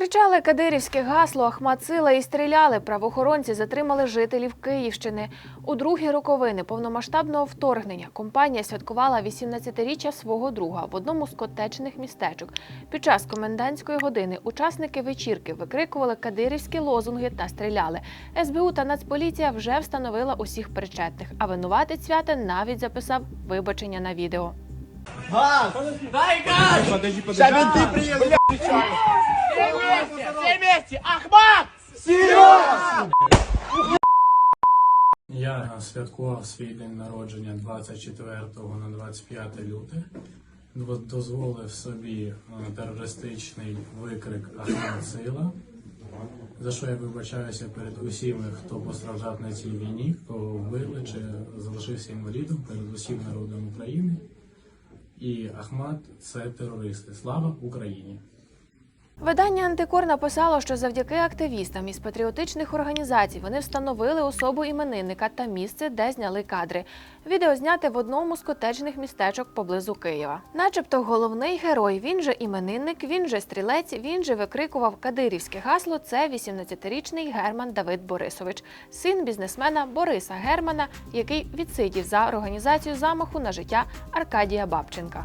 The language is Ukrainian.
Кричали кадирівське гасло Ахмат Сила і стріляли. Правоохоронці затримали жителів Київщини. У другі роковини повномасштабного вторгнення компанія святкувала 18-річчя свого друга в одному з котечних містечок. Під час комендантської години учасники вечірки викрикували кадирівські лозунги та стріляли. СБУ та Нацполіція вже встановила усіх причетних, а винуватець свята навіть записав вибачення на відео. Газ! Дай газ! Подожди, подожди. Сейчас менты приедут, Все вместе, все вместе! Ахмат! Я святкував свій день народження 24 на 25 лютих. Дво- Дозволив собі е, терористичний викрик Ахмад Сила, за що я вибачаюся перед усіми, хто постраждав на цій війні, кого вбили чи залишився інвалідом перед усім народом України. І Ахмад це терористи. Слава Україні! Видання Антикор написало, що завдяки активістам із патріотичних організацій вони встановили особу іменинника та місце, де зняли кадри. Відео зняте в одному з котеджних містечок поблизу Києва. Начебто головний герой, він же іменинник, він же стрілець, він же викрикував кадирівське гасло. Це 18-річний Герман Давид Борисович, син бізнесмена Бориса Германа, який відсидів за організацію замаху на життя Аркадія Бабченка.